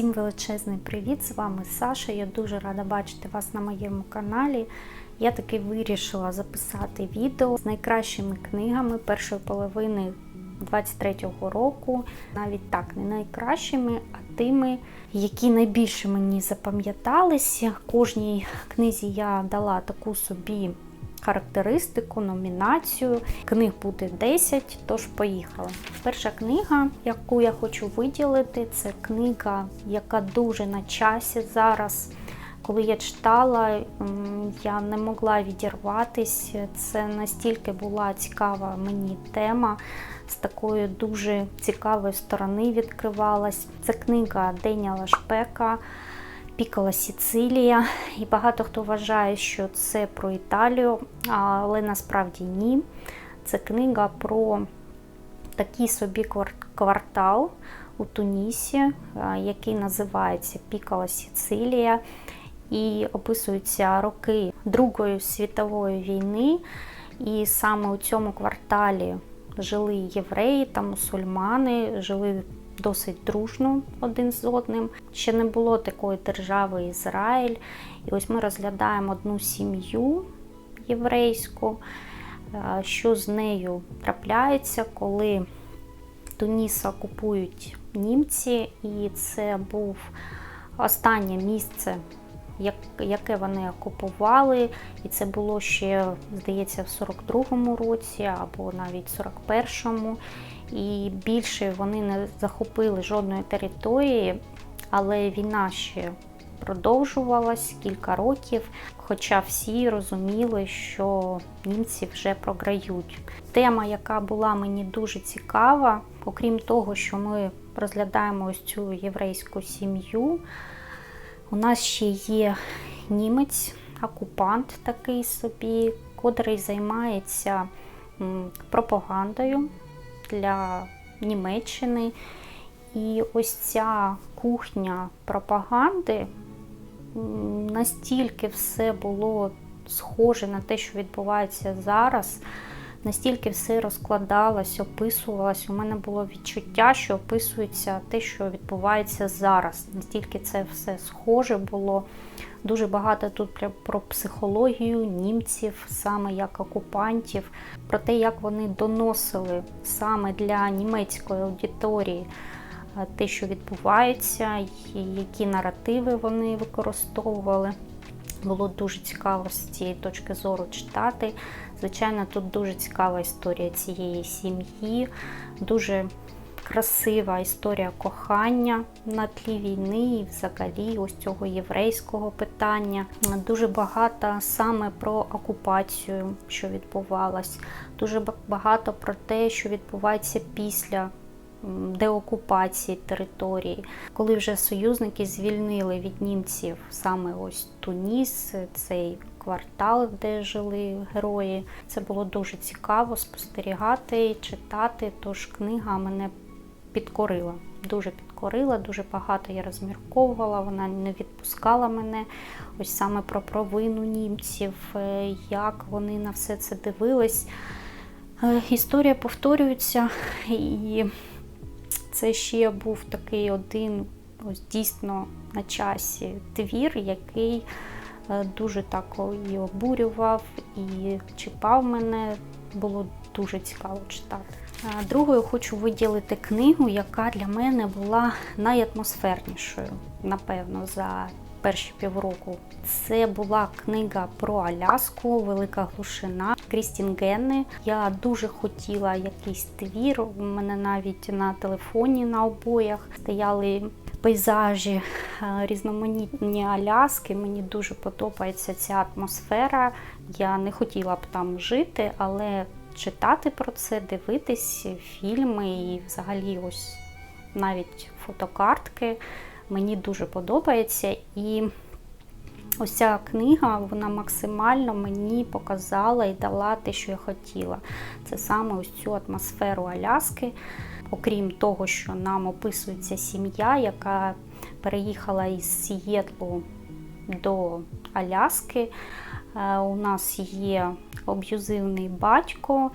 Всім величезний привіт! З вами Саша. Я дуже рада бачити вас на моєму каналі. Я таки вирішила записати відео з найкращими книгами першої половини 23-го року. Навіть так, не найкращими, а тими, які найбільше мені запам'яталися. Кожній книзі я дала таку собі характеристику, номінацію. Книг буде 10, тож поїхали. Перша книга, яку я хочу виділити, це книга, яка дуже на часі зараз. Коли я читала, я не могла відірватись. Це настільки була цікава мені тема, з такої дуже цікавої сторони відкривалась. Це книга Деніала Шпека. Пікала Сіцилія, і багато хто вважає, що це про Італію, але насправді ні. Це книга про такий собі квартал у Тунісі, який називається Пікала Сіцилія, і описуються роки Другої світової війни. І саме у цьому кварталі жили євреї та мусульмани, жили досить дружно один з одним. Ще не було такої держави Ізраїль. І ось ми розглядаємо одну сім'ю єврейську, що з нею трапляється, коли Туніса купують німці, і це був останнє місце. Яке вони окупували, і це було ще, здається, в 42-му році або навіть 41-му і більше вони не захопили жодної території, але війна ще продовжувалась кілька років, хоча всі розуміли, що німці вже програють. Тема, яка була мені дуже цікава, окрім того, що ми розглядаємо ось цю єврейську сім'ю, у нас ще є німець, окупант такий собі, котрий займається пропагандою для Німеччини. І ось ця кухня пропаганди настільки все було схоже на те, що відбувається зараз, настільки все розкладалось, описувалось. У мене було відчуття, що описується те, що відбувається зараз. Настільки це все схоже було. Дуже багато тут про психологію німців, саме як окупантів, про те, як вони доносили саме для німецької аудиторії те, що відбувається, які наративи вони використовували. Було дуже цікаво з цієї точки зору читати. Звичайно, тут дуже цікава історія цієї сім'ї, дуже красива історія кохання на тлі війни і взагалі ось цього єврейського питання. Дуже багато саме про окупацію, що відбувалась, дуже багато про те, що відбувається після. Деокупації території, коли вже союзники звільнили від німців саме ось Туніс, цей квартал, де жили герої. Це було дуже цікаво спостерігати, і читати. Тож книга мене підкорила. Дуже підкорила, дуже багато я розмірковувала, вона не відпускала мене. Ось саме про провину німців, е, як вони на все це дивились. Е, історія повторюється, і це ще був такий один ось дійсно на часі твір, який е, дуже так і обурював, і чіпав мене. Було дуже цікаво читати. Другою хочу виділити книгу, яка для мене була найатмосфернішою, напевно, за перші півроку. Це була книга про Аляску, Велика Глушина Крістін Генни. Я дуже хотіла якийсь твір. У мене навіть на телефоні на обоях стояли. Пейзажі різноманітні Аляски. Мені дуже подобається ця атмосфера. Я не хотіла б там жити, але читати про це, дивитись фільми і взагалі ось навіть фотокартки. Мені дуже подобається. І ось ця книга вона максимально мені показала і дала те, що я хотіла. Це саме ось цю атмосферу Аляски. Окрім того, що нам описується сім'я, яка переїхала із Сієтлу до Аляски. Е, у нас є аб'юзивний батько,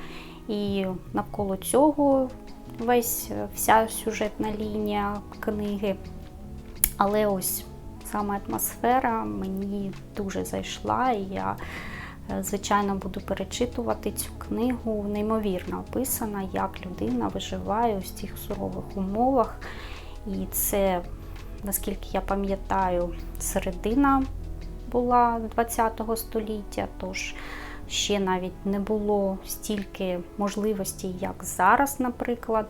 і навколо цього весь вся сюжетна лінія книги. Але ось саме атмосфера мені дуже зайшла, і я, е, звичайно, буду перечитувати цю книгу. Неймовірно описана, як людина виживає у цих сурових умовах. І це, наскільки я пам'ятаю, середина була ХХ століття, тож ще навіть не було стільки можливостей, як зараз, наприклад.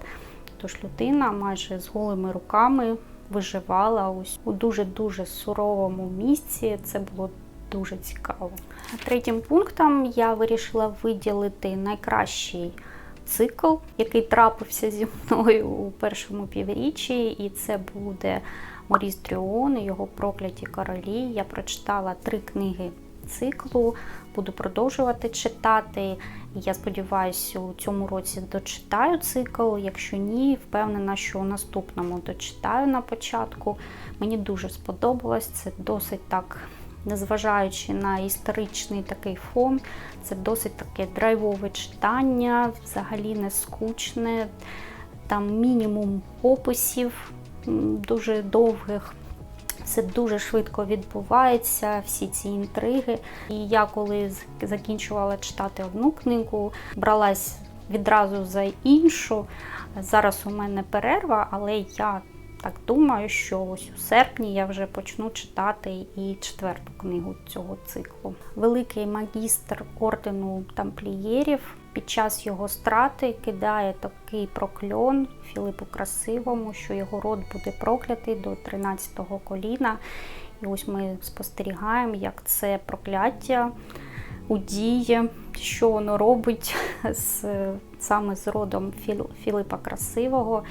Тож людина майже з голими руками виживала ось у дуже-дуже суровому місці. Це було дуже цікаво. Третім пунктом я вирішила виділити найкращий цикл, який трапився зі мною у першому півріччі, і це буде Моріс Дріон і його прокляті королі. Я прочитала три книги циклу, буду продовжувати читати. Я сподіваюся, у цьому році дочитаю цикл. Якщо ні, впевнена, що у наступному дочитаю на початку. Мені дуже сподобалось. Це досить так, незважаючи на історичний такий фон, це досить таке драйвове читання, взагалі не скучне. Там мінімум описів дуже довгих. Все дуже швидко відбувається, всі ці інтриги. І я коли закінчувала читати одну книгу, бралась відразу за іншу. Зараз у мене перерва, але я так думаю, що ось у серпні я вже почну читати і четверту книгу цього циклу. Великий магістр ордену тамплієрів під час його страти кидає такий прокльон Філипу Красивому, що його род буде проклятий до 13-го коліна. І ось ми спостерігаємо, як це прокляття у дії, що воно робить з, саме з родом Філ- Філипа Красивого.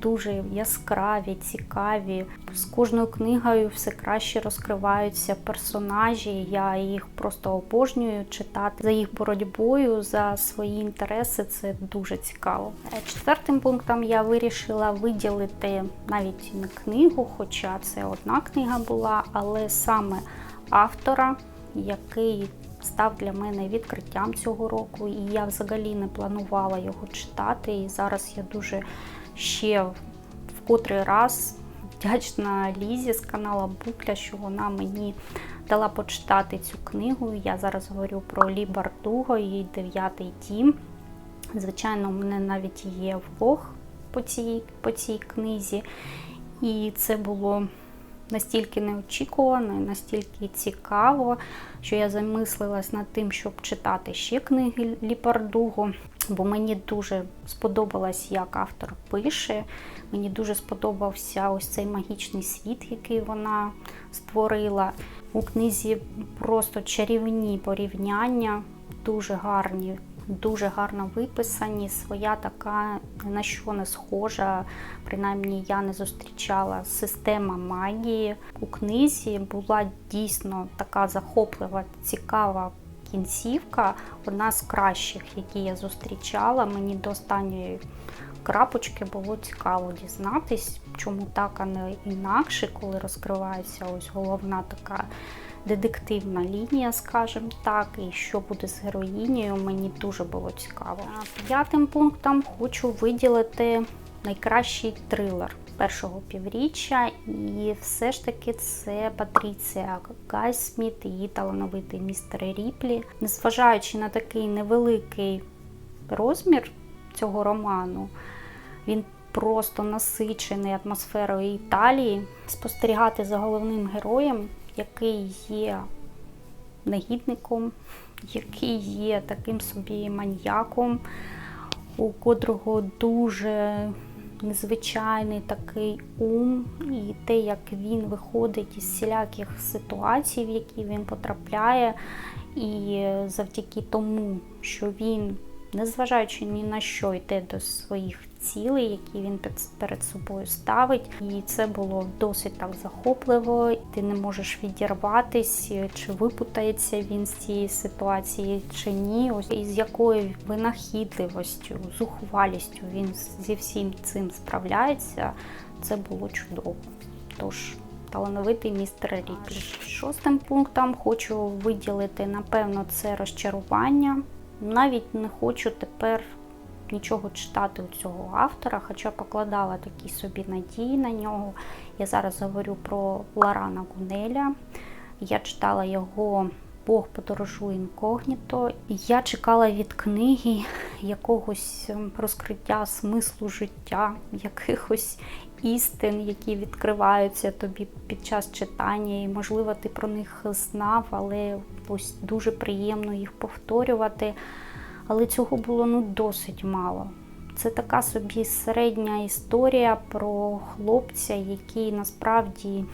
Дуже яскраві, цікаві. З кожною книгою все краще розкриваються персонажі. Я їх просто обожнюю читати за їх боротьбою, за свої інтереси. Це дуже цікаво. Е, Четвертим пунктом я вирішила виділити навіть не книгу, хоча це одна книга була, але саме автора, який став для мене відкриттям цього року, і я взагалі не планувала його читати. І зараз я дуже ще в котрий раз вдячна Лізі з канала Букля, що вона мені дала почитати цю книгу. Я зараз говорю про Лі Бардуго, її дев'ятий дім. Звичайно, у мене навіть є влог по цій, по цій книзі. І це було настільки неочікувано, настільки цікаво, що я замислилась над тим, щоб читати ще книги Ліпардуго, бо мені дуже сподобалось, як автор пише. Мені дуже сподобався ось цей магічний світ, який вона створила. У книзі просто чарівні порівняння, дуже гарні. Дуже гарно виписані, своя така на що не схожа, принаймні я не зустрічала система магії. У книзі була дійсно така захоплива, цікава кінцівка, одна з кращих, які я зустрічала. Мені до останньої крапочки було цікаво дізнатись, чому так, а не інакше, коли розкривається ось головна така детективна лінія, скажімо так, і що буде з героїнею, мені дуже було цікаво. П'ятим пунктом хочу виділити найкращий трилер першого півріччя, і все ж таки це Патріція Гайсміт, її талановитий містер Ріплі. Незважаючи на такий невеликий розмір цього роману, він просто насичений атмосферою Італії. Спостерігати за головним героєм, який є негідником, який є таким собі маньяком, у котрого дуже незвичайний такий ум, і те, як він виходить із всіляких ситуацій, в які він потрапляє, і завдяки тому, що він, незважаючи ні на що, йде до своїх цілей, які він перед собою ставить. І це було досить так захопливо. Ти не можеш відірватись, чи випутається він з цієї ситуації, чи ні. Ось з якою винахідливостю, зухвалістю він зі всім цим справляється. Це було чудово. Тож. Талановитий містер Ріплі. Шостим пунктом хочу виділити, напевно, це розчарування. Навіть не хочу тепер нічого читати у цього автора, хоча покладала такі собі надії на нього. Я зараз говорю про Ларана Гунеля. Я читала його Бог подорожує інкогніто. Я чекала від книги якогось ем, розкриття смислу життя, якихось істин, які відкриваються тобі під час читання, і, можливо, ти про них знав, але ось дуже приємно їх повторювати. Але цього було ну досить мало. Це така собі середня історія про хлопця, який насправді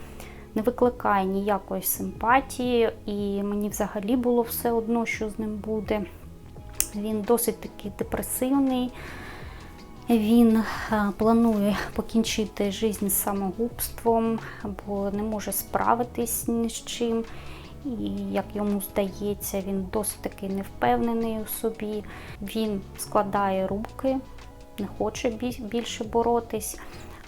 не викликає ніякої симпатії, і мені взагалі було все одно, що з ним буде. Він досить такий депресивний. Він е, планує покінчити життя самогубством, бо не може справитись ні з чим. І як йому здається, він досить таки невпевнений у собі. Він складає руки, не хоче більше боротись.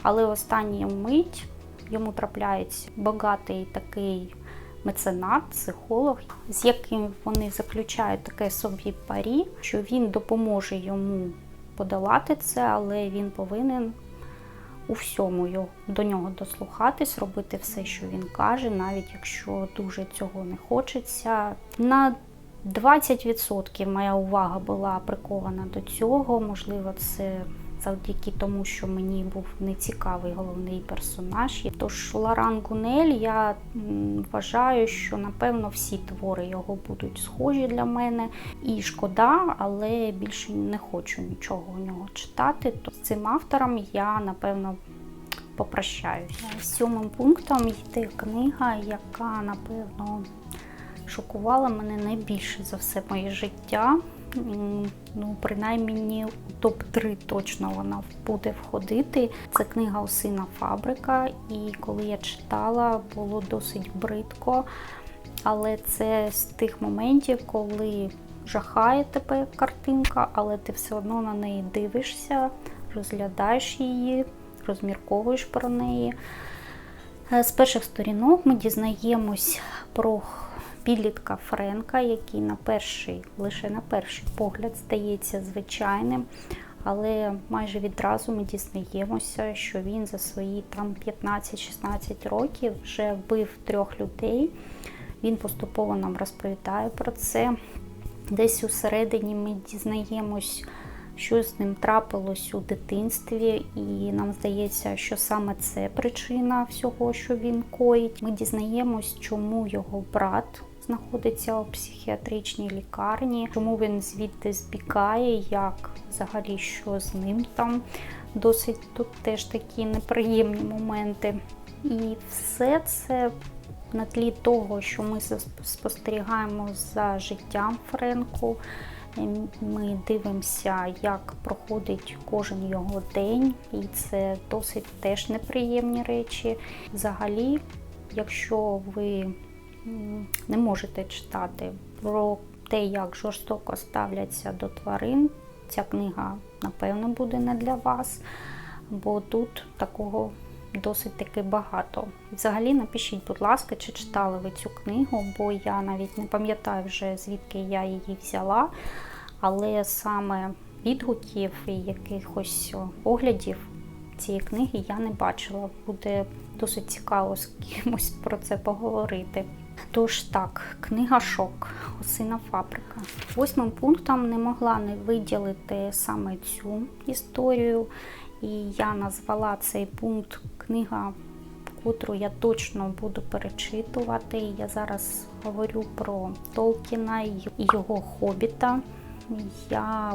Але в останню мить йому трапляється багатий такий меценат, психолог, з яким вони заключають таке собі парі, що він допоможе йому подолати це, але він повинен у всьому його, до нього дослухатись, робити все, що він каже, навіть якщо дуже цього не хочеться. На 20% моя увага була прикована до цього. Можливо, це завдяки тому, що мені був нецікавий головний персонаж. Тож Лоран Гунель, я вважаю, що напевно всі твори його будуть схожі для мене. І шкода, але більше не хочу нічого у нього читати. То з цим автором я напевно. Попрощаюся. Сьомим пунктом йде книга, яка, напевно, шокувала мене найбільше за все моє життя ну, принаймні у топ-3 точно вона буде входити. Це книга Осина Фабрика, і коли я читала, було досить бридко. Але це з тих моментів, коли жахає тебе картинка, але ти все одно на неї дивишся, розглядаєш її, розмірковуєш про неї. Е, з перших сторінок ми дізнаємось про підлітка Френка, який на перший, лише на перший погляд здається звичайним. Але майже відразу ми дізнаємося, що він за свої там 15-16 років вже вбив трьох людей. Він поступово нам розповідає про це. Десь усередині ми дізнаємось, що з ним трапилось у дитинстві, і нам здається, що саме це причина всього, що він коїть. Ми дізнаємось, чому його брат знаходиться у психіатричній лікарні, чому він звідти збігає, як взагалі що з ним там. Досить тут теж такі неприємні моменти. І все це на тлі того, що ми спостерігаємо за життям Френку. Ми дивимося, як проходить кожен його день, і це досить теж неприємні речі. Взагалі, якщо ви не можете читати про те, як жорстоко ставляться до тварин. Ця книга, напевно, буде не для вас, бо тут такого досить таки багато. Взагалі, напишіть, будь ласка, чи читали ви цю книгу, бо я навіть не пам'ятаю вже, звідки я її взяла, але саме відгуків і якихось оглядів цієї книги я не бачила. Буде досить цікаво з кимось про це поговорити. Тож так, книга Шок, Осина фабрика. Восьмим пунктом не могла не виділити саме цю історію. І я назвала цей пункт книга, котру я точно буду перечитувати. Я зараз говорю про Толкіна і його хобіта. Я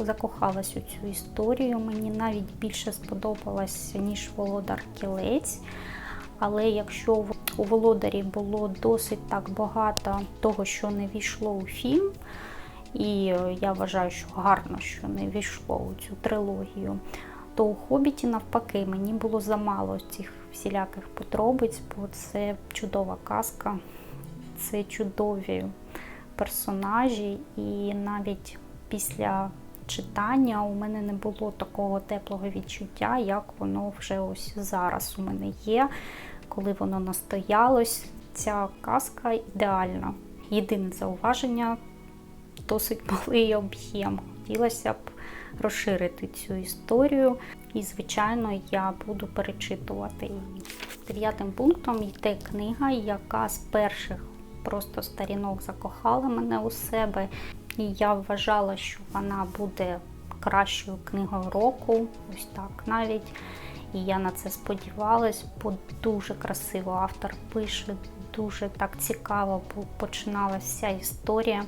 закохалась у цю історію. Мені навіть більше сподобалася, ніж Володар Кілець. Але якщо у володарі було досить так багато того, що не війшло у фільм, і я вважаю, що гарно, що не війшло у цю трилогію, то у Хобіті, навпаки, мені було замало цих всіляких подробиць, бо це чудова казка, це чудові персонажі, і навіть після читання у мене не було такого теплого відчуття, як воно вже ось зараз у мене є. Коли воно настоялось, ця казка ідеальна. Єдине зауваження досить малий об'єм. Хотілося б розширити цю історію. І, звичайно, я буду перечитувати її. Дев'ятим пунктом йде книга, яка з перших просто сторінок закохала мене у себе. І я вважала, що вона буде кращою книгою року. Ось так навіть. І я на це сподівалась, бо дуже красиво автор пише, дуже так цікаво починалася вся історія.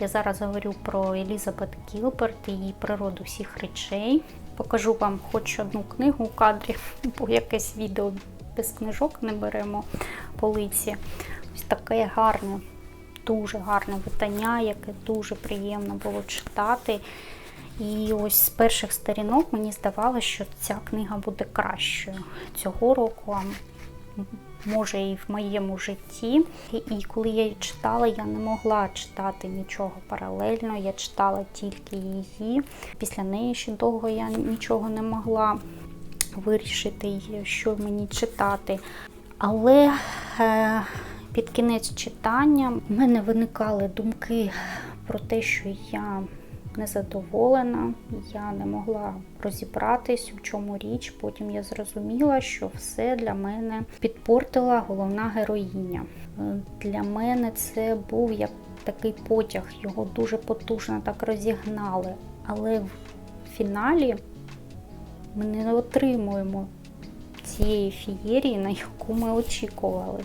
Я зараз говорю про Елізабет Кілберт і її природу всіх речей. Покажу вам хоч одну книгу у кадрі, бо якесь відео без книжок не беремо полиці. Ось таке гарне, дуже гарне видання, яке дуже приємно було читати. І ось з перших сторінок мені здавалося, що ця книга буде кращою цього року, а може і в моєму житті. І коли я її читала, я не могла читати нічого паралельно. Я читала тільки її. Після неї ще довго я нічого не могла вирішити, що мені читати. Але е, під кінець читання в мене виникали думки про те, що я незадоволена, я не могла розібратись, у чому річ. Потім я зрозуміла, що все для мене підпортила головна героїня. Для мене це був як такий потяг, його дуже потужно так розігнали. Але в фіналі ми не отримуємо цієї фієрії, на яку ми очікували.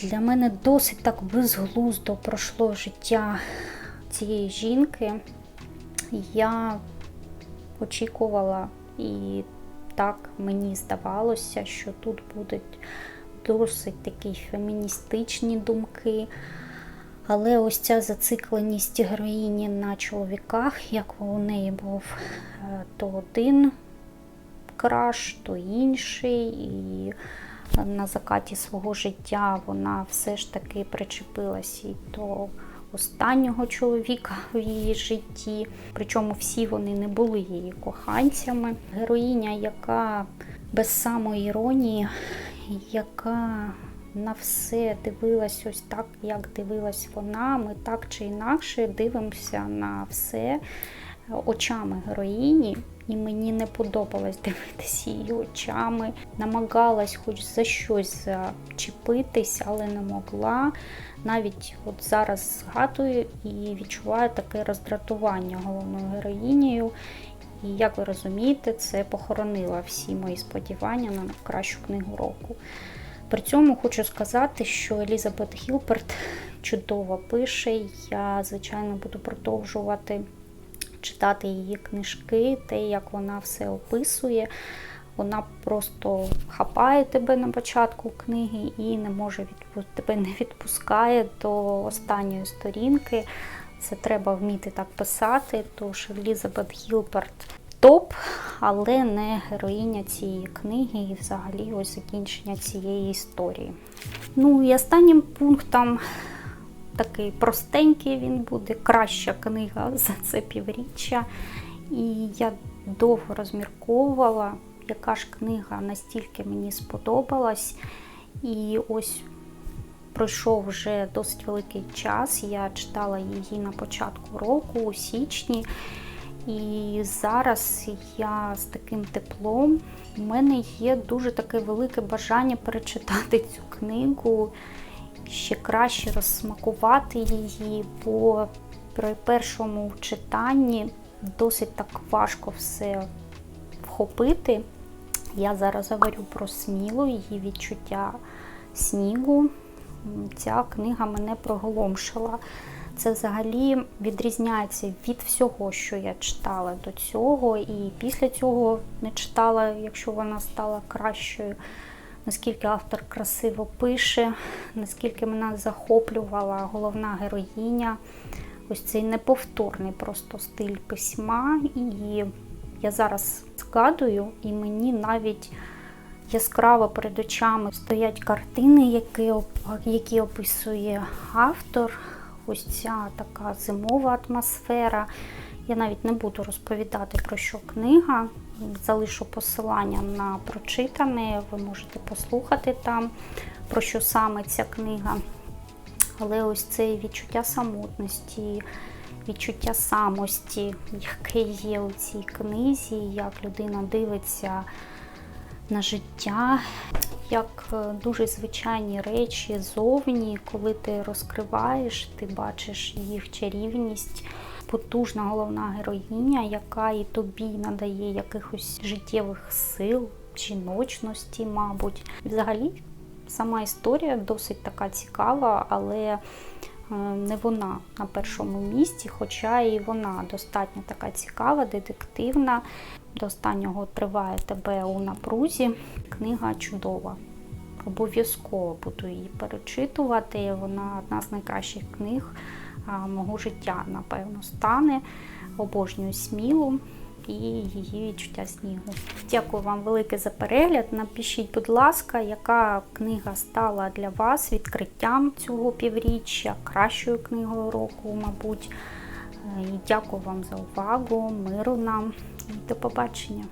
Для мене досить так безглуздо пройшло життя цієї жінки я очікувала, і так мені здавалося, що тут будуть досить такі феміністичні думки. Але ось ця зацикленість героїні на чоловіках, як у неї був е, то один краш, то інший, і на закаті свого життя вона все ж таки причепилась і до останнього чоловіка в її житті. Причому всі вони не були її коханцями. Героїня, яка без самоіронії, яка на все дивилась ось так, як дивилась вона. Ми так чи інакше дивимося на все очами героїні. І мені не подобалось дивитися її очами. Намагалась хоч за щось зачепитись, але не могла. Навіть от зараз згадую і відчуваю таке роздратування головною героїнею. І як ви розумієте, це похоронило всі мої сподівання на кращу книгу року. При цьому хочу сказати, що Елізабет Гілберт чудово пише. Я, звичайно, буду продовжувати читати її книжки, те, як вона все описує. Вона просто хапає тебе на початку книги і не може відпу... тебе не відпускає до останньої сторінки. Це треба вміти так писати. Тож Елізабет Гілберт топ, але не героїня цієї книги і взагалі ось закінчення цієї історії. Ну і останнім пунктом. Такий простенький він буде, краща книга за це півріччя. І я довго розмірковувала, яка ж книга настільки мені сподобалась. І ось пройшов вже досить великий час. Я читала її на початку року, у січні. І зараз я з таким теплом. У мене є дуже таке велике бажання перечитати цю книгу, ще краще розсмакувати її, бо при першому читанні досить так важко все вхопити. Я зараз говорю про смілу, її відчуття снігу. Ця книга мене проголомшила. Це взагалі відрізняється від всього, що я читала до цього, і після цього не читала, якщо вона стала кращою. Наскільки автор красиво пише, наскільки мене захоплювала головна героїня. Ось цей неповторний просто стиль письма. І я зараз згадую, і мені навіть яскраво перед очами стоять картини, які які описує автор. Ось ця така зимова атмосфера. Я навіть не буду розповідати, про що книга. Залишу посилання на прочитане, ви можете послухати там, про що саме ця книга. Але ось це відчуття самотності, відчуття самості, яке є у цій книзі, як людина дивиться на життя, як е, дуже звичайні речі зовні, коли ти розкриваєш, ти бачиш їх чарівність. Потужна головна героїня, яка і тобі надає якихось життєвих сил, жіночності, мабуть. Взагалі, сама історія досить така цікава, але е, не вона на першому місці, хоча і вона достатньо така цікава, детективна. До останнього триває тебе у напрузі. Книга чудова. Обов'язково буду її перечитувати. Вона одна з найкращих книг мого життя, напевно, стане. Обожнюю смілу і її відчуття снігу. Дякую вам велике за перегляд. Напишіть, будь ласка, яка книга стала для вас відкриттям цього півріччя, кращою книгою року, мабуть. Е, І дякую вам за увагу, миру нам і до побачення.